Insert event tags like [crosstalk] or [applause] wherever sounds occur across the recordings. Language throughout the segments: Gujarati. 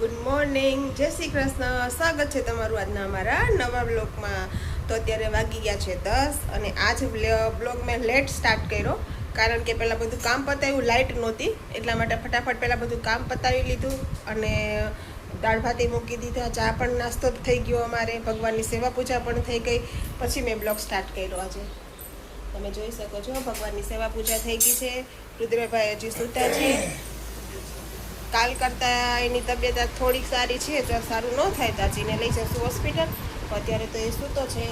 ગુડ મોર્નિંગ જય શ્રી કૃષ્ણ. સ્વાગત છે તમારું આજના અમારા નવા બ્લોગમાં. તો અત્યારે વાગી ગયા છે દસ અને આજ બ્લોગ મેં લેટ સ્ટાર્ટ કર્યો. કારણ કે પહેલાં બધું કામ પતાવ્યું લાઇટ નહોતી. એટલા માટે ફટાફટ પહેલાં બધું કામ પતાવી લીધું અને દાળ ભાતી મૂકી દીધા. ચા પણ નાસ્તો થઈ ગયો અમારે. ભગવાનની સેવા પૂજા પણ થઈ ગઈ. પછી મેં બ્લોગ સ્ટાર્ટ કર્યો આજે. તમે જોઈ શકો છો, ભગવાનની સેવા પૂજા થઈ ગઈ છે. રુદ્રભાઈ હજી સૂતા છે. કાલ કરતાં એની તબિયત આજ થોડીક સારી છે તો સારું ન થાય તાજીને લઈ જશું હોસ્પિટલ. અત્યારે તો એ સૂતો છે.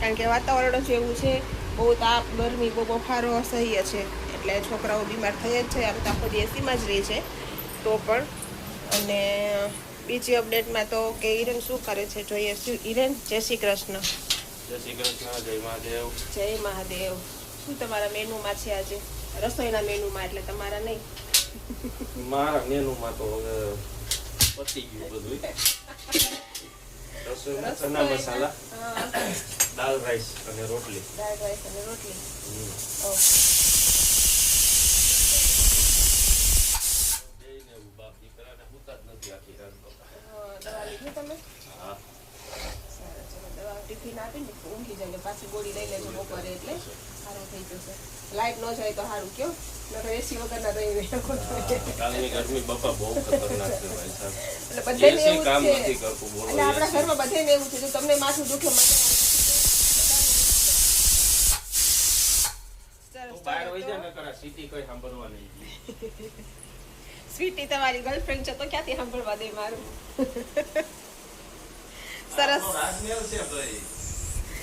કારણ કે વાતાવરણ જ એવું છે બહુ તાપ ગરમી બહુ બફારો અસહ્ય છે. એટલે છોકરાઓ બીમાર થઈ જ છે આમ તો આખો એસીમાં જ રહે છે. તો પણ અને બીજી અપડેટમાં તો કે હિરેન શું કરે છે જોઈએ. શું હિરેન જય શ્રી કૃષ્ણ. જય શ્રી કૃષ્ણ જય મહાદેવ. જય મહાદેવ. શું તમારા મેનુમાં છે આજે? રસોઈના મેનુમાં એટલે તમારા નહીં. મારા મેનુમાં તો હવે પતી ગયું બધું રસોઈમાં ચના મસાલા દાળ રાઈસ અને રોટલી. દાળ રાઈસ અને રોટલી. હુતા જ નથી આખી રાત તમે? ટિફિન આપીને ઊંઘી જાય પાછી ગોળી લઈ લેજો બપોરે એટલે સારું થઈ જશે. લાઈટ ન જાય તો સારું કયો નકર એસી વગરના રહી રહ્યા કાલની ગરમી બાપા બહુ ખતરનાક છે ભાઈ સાહેબ. એટલે બધાને એવું કામ નથી કરતું બોલો એટલે આપણા ઘરમાં બધાને એવું છે. જો તમને માથું દુખે મને બહાર વઈ જા નકર સીટી કોઈ સાંભળવા નહીં સ્વીટી તમારી ગર્લફ્રેન્ડ છે તો ક્યાંથી સાંભળવા દે મારું? સરસ. આનો છે ભાઈ.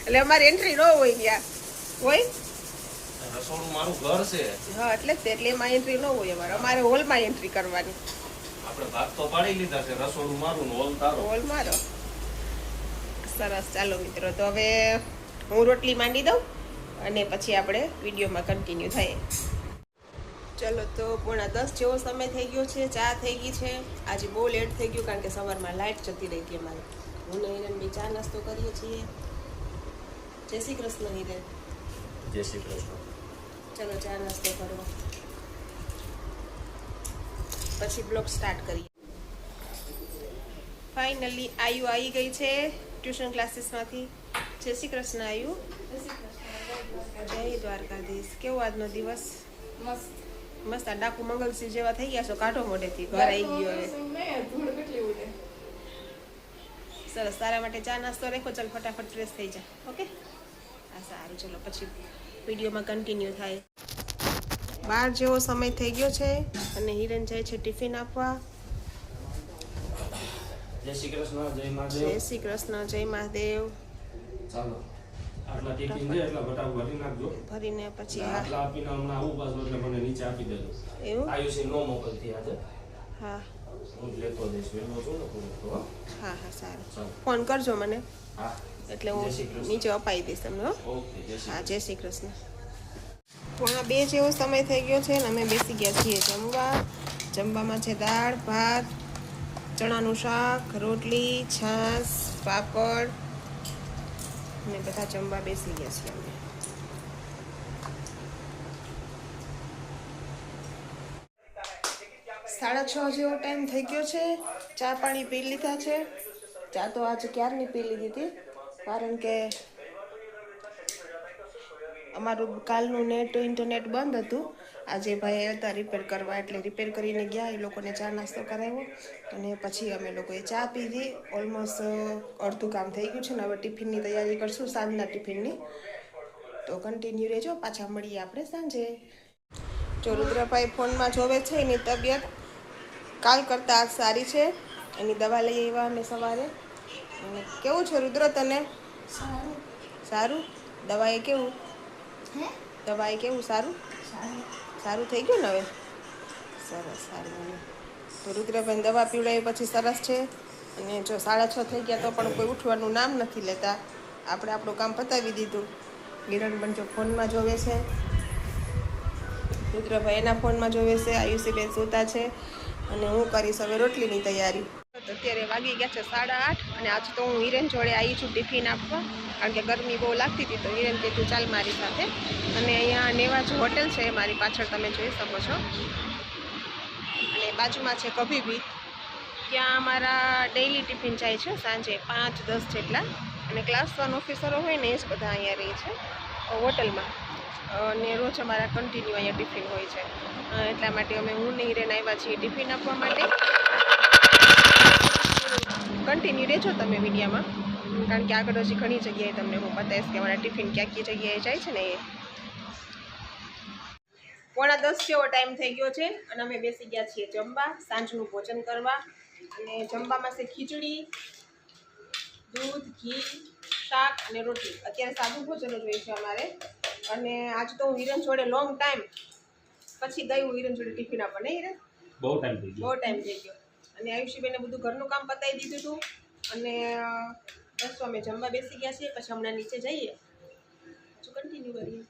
એટલે અમારી એન્ટ્રી ન હોય ત્યાં. હોય? રસોડું મારું ઘર છે. હા એટલે જ એટલે એમાં એન્ટ્રી ન હોય અમારે. અમારે હોલમાં એન્ટ્રી કરવાની. આપણે ભાગ તો પાડી લીધા છે રસોડું મારું હોલ તારો. હોલ મારો. સરસ ચાલો મિત્રો તો હવે હું રોટલી માંડી દઉં અને પછી આપણે વિડીયોમાં કન્ટિન્યુ થઈએ ચલો તો પોણા દસ જેવો સમય થઈ ગયો છે ચા થઈ ગઈ છે. આજે બહુ લેટ થઈ ગયું કારણ કે સવારમાં લાઇટ જતી રહી હતી અમારે. હું ને ચા નાસ્તો કરીએ છીએ. જય શ્રી કૃષ્ણ હિરેન જય શ્રી કૃષ્ણ. ચલો ચા નાસ્તો કરો. પછી બ્લોગ સ્ટાર્ટ કરીએ. ફાઇનલી આયુ આવી ગઈ છે ટ્યુશન ક્લાસીસમાંથી. જય શ્રી કૃષ્ણ આયુ. જય દ્વારકાધીશ. કેવો આજનો દિવસ? મસ્ત. મસ્ત. આ ડાકુ મંગલસિંહ જેવા થઈ ગયા છો. કાઢો મોઢેથી. ઘર આવી ગયો હવે. સરસ તારા માટે ચા નાસ્તો રાખો ચાલ ફટાફટ ફ્રેશ થઈ જા ઓકે? હા સારું ચલો પછી વિડીયોમાં કન્ટિન્યુ થાય. બાર જેવો સમય થઈ ગયો છે અને હિરણ જાય છે ટિફિન આપવા. જય શ્રી કૃષ્ણ જય જય મહાદેવ શ્રી કૃષ્ણ જય મહાદેવ. ચાલો આટલા ટિફિન છે એટલા બટાકા ભરી નાખજો. ભરીને પછી આટલા આપીને હમણાં આવું પાછું એટલે મને નીચે આપી દેજો. એવું? આયુષી નો મોકલતી આજે. હા. હું લેતો જઈશ. વહેલો છું ને થોડુંક તો, હા હા સારું. ફોન કરજો મને. હા. એટલે હું નીચે અપાઈ દઈશ તમને હો. જય શ્રી હા જય શ્રી કૃષ્ણ. પોણા બે જેવો સમય થઈ ગયો છે ને અમે બેસી ગયા છીએ જમવા. જમવામાં છે દાળ ભાત ચણાનું શાક રોટલી છાશ પાપડ. ને બધા જમવા બેસી ગયા છીએ અમે. સાડા છ જેવો ટાઈમ થઈ ગયો છે. ચા પાણી પી લીધા છે. ચા તો આજે ક્યારની પી લીધી હતી? કારણ કે અમારું કાલનું નેટ ઇન્ટરનેટ બંધ હતું. આજે ભાઈ હતા રિપેર કરવા, એટલે રિપેર કરીને ગયા. એ લોકોને ચા નાસ્તો કરાવ્યો. અને પછી અમે લોકોએ ચા પીધી. ઓલમોસ્ટ અડધું કામ થઈ ગયું છે ને હવે ટિફિનની તૈયારી કરશું, સાંજના ટિફિનની. તો કન્ટિન્યુ રહેજો. પાછા મળીએ આપણે સાંજે. જો રુદ્રભાઈ ફોનમાં જોવે છે એની તબિયત. કાલ કરતાં આજ સારી છે. એની દવા લઈ આવ્યા અમે સવારે. અને કેવું છે રુદ્ર તને? સારું. સારું? દવાએ કેવું? દવાએ કેવું? સારું? સારું. સારું થઈ ગયું ને હવે? સરસ સારું તો રુદ્રભાઈ દવા પીવડાવી પછી સરસ છે. અને જો સાડા છ થઈ ગયા તો પણ કોઈ ઉઠવાનું નામ નથી લેતા. આપણે આપણું કામ પતાવી દીધું. કિરણ પણ જો ફોનમાં જોવે છે. રુદ્રભાઈ એના ફોનમાં જોવે છે. આયુષીબેન સૂતા છે. અને હું કરીશ હવે રોટલીની તૈયારી. અત્યારે વાગી ગયા છે સાડા આઠ અને આજ તો હું હિરેન જોડે આવી છું ટિફિન આપવા. કારણ કે ગરમી બહુ લાગતી હતી તો હિરેન કે તું ચાલ મારી સાથે. અને અહીંયા નેવાજ હોટેલ છે, મારી પાછળ તમે જોઈ શકો છો. અને બાજુમાં છે કભીબી ત્યાં અમારા ડેઈલી ટિફિન જાય છે, સાંજે પાંચ દસ જેટલા. અને ક્લાસ વન ઓફિસરો હોય ને એ જ બધા અહીંયા રહે છે હોટલમાં. અને રોજ અમારા કન્ટિન્યુ અહીંયા ટિફિન હોય છે. એટલા માટે અમે હું નહીં હિરેન આવ્યા છીએ ટિફિન આપવા માટે. કન્ટિન્યુ રહેજો તમે વિડીયામાં. કારણ કે આગળ હજી ઘણી જગ્યાએ તમને હું બતાવીશ કે અમારા ટિફિન ક્યાં ક્યાં જગ્યાએ જાય છે ને એ. પોણા દસ જેવો ટાઈમ થઈ ગયો છે અને અમે બેસી ગયા છીએ જમવા, સાંજનું ભોજન કરવા. અને જમવામાં છે ખીચડી, દૂધ, ઘી, શાક અને રોટલી. અત્યારે સાદું ભોજન જ હોય છે અમારે. અને આજ તો હું હિરન જોડે લોંગ ટાઈમ પછી ગઈ હું હિરન જોડે ટિફિન આપવા. નહીં હિરન બહુ ટાઈમ થઈ બહુ ટાઈમ થઈ ગયો. અને આયુષીબેને બધું ઘરનું કામ પતાવી દીધું હતું અને બસ અમે જમવા બેસી ગયા છીએ. પછી હમણાં નીચે જઈએ. કન્ટિન્યુ કરીએ.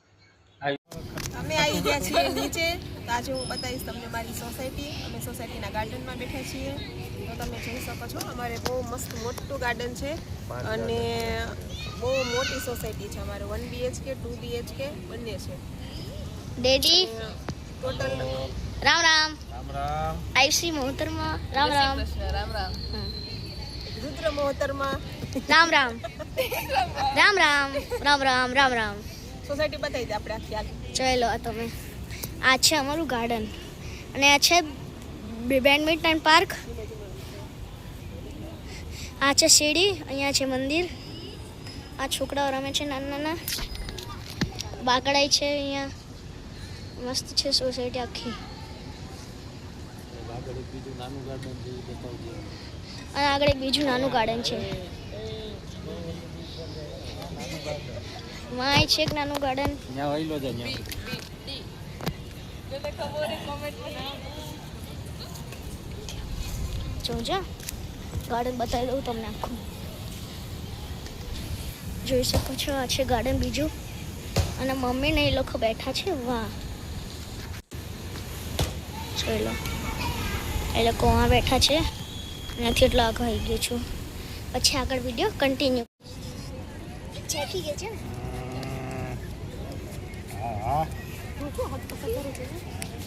અમે આવી ગયા છીએ નીચે. તો આજે હું બતાવીશ તમને મારી સોસાયટી અમે સોસાયટીના ગાર્ડનમાં બેઠા છીએ. તો તમે જોઈ શકો છો અમારે બહુ મસ્ત મોટું ગાર્ડન છે અને બહુ મોટી સોસાયટી છે અમારે. વન બીએચકે ટુ બીએચકે બંને છે. ડેડી? ટોટલ રામ રામ. રામ રામ. આયુષી મોહતરમાં. રામ રામ. રામ રામ. રુદ્ર મોહતરમાં. રામ રામ. રામ રામ. રામ રામ રામ રામ. સોસાયટી બતાવી દે આપણે આખી આગળ ચલો આ તમે. આ છે અમારું ગાર્ડન અને આ છે બેડમિન્ટન પાર્ક આ છે સીડી અહીંયા છે મંદિર. આ છોકરાઓ રમે છે નાના નાના. બાકડાઈ છે અહીંયા. મસ્ત છે સોસાયટી આખી. અને આગળ એક બીજું નાનું ગાર્ડન છે. માય છે એક નાનું ગાર્ડન જોજો ગાર્ડન બતાવી દઉં તમને આખું. જોઈ શકો છો આ છે ગાર્ડન બીજું. અને મમ્મી ને એ લોકો બેઠા છે વાહ. જોઈ લો. એ લોકો આ બેઠા છે. એનાથી એટલો આગળ આવી ગયો છું. પછી આગળ વીડિયો કન્ટિન્યુ ચેકી ગયો છે ને?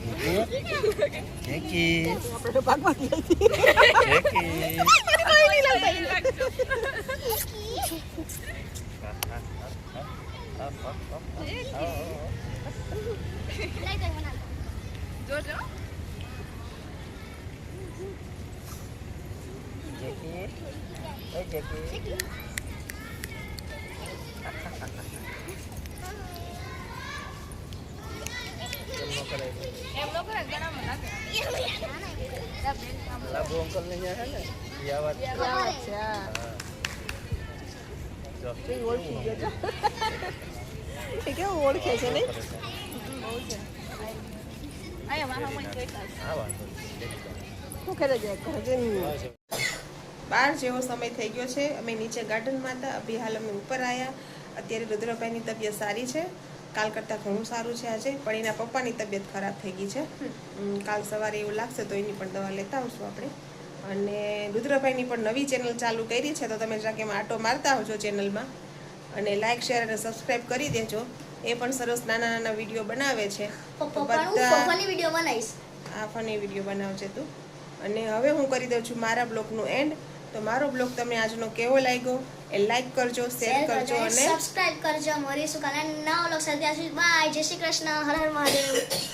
Kikit. Kikit. Depan mah Kikit. Kikit. ini lantai ini. Jojo? Jackie. Hey Jackie. Jackie. લાભો અંકલ ને ત્યાં હે ને? એ આ વાત જો. ઓળખી ગયો છો એ [laughs] કેવું ઓળખે છે અહીંયા છે. શું કરે છે? બાર જેવો સમય થઈ ગયો છે. અમે નીચે ગાર્ડનમાં હતા. અભી હાલ અમે ઉપર આવ્યા અત્યારે રુદ્રભાઈની તબિયત સારી છે. કાલ કરતાં ઘણું સારું છે આજે પણ એના પપ્પાની તબિયત ખરાબ થઈ ગઈ છે. કાલ સવારે એવું લાગશે તો એની પણ દવા લેતા આવશું આપણે. અને રુદ્રભાઈની પણ નવી ચેનલ ચાલુ કરી છે તો તમે જરાક એમાં આટો મારતા આવજો ચેનલમાં અને લાઇક શેર અને સબસ્ક્રાઈબ કરી દેજો. એ પણ સરસ નાના નાના વીડિયો બનાવે છે. બધા વીડિયો બનાવીશ. આ ફની વીડિયો બનાવજે તું. અને હવે હું કરી દઉં છું મારા બ્લોગનું એન્ડ તો મારો બ્લોગ તમને આજનો કેવો લાગ્યો? એ લાઈક કરજો શેર કરજો અને સબસ્ક્રાઇબ કરજો. મળીશું કાલે નવ લોકો સાથે બાય જય શ્રી કૃષ્ણ. હર હર મહાદેવ.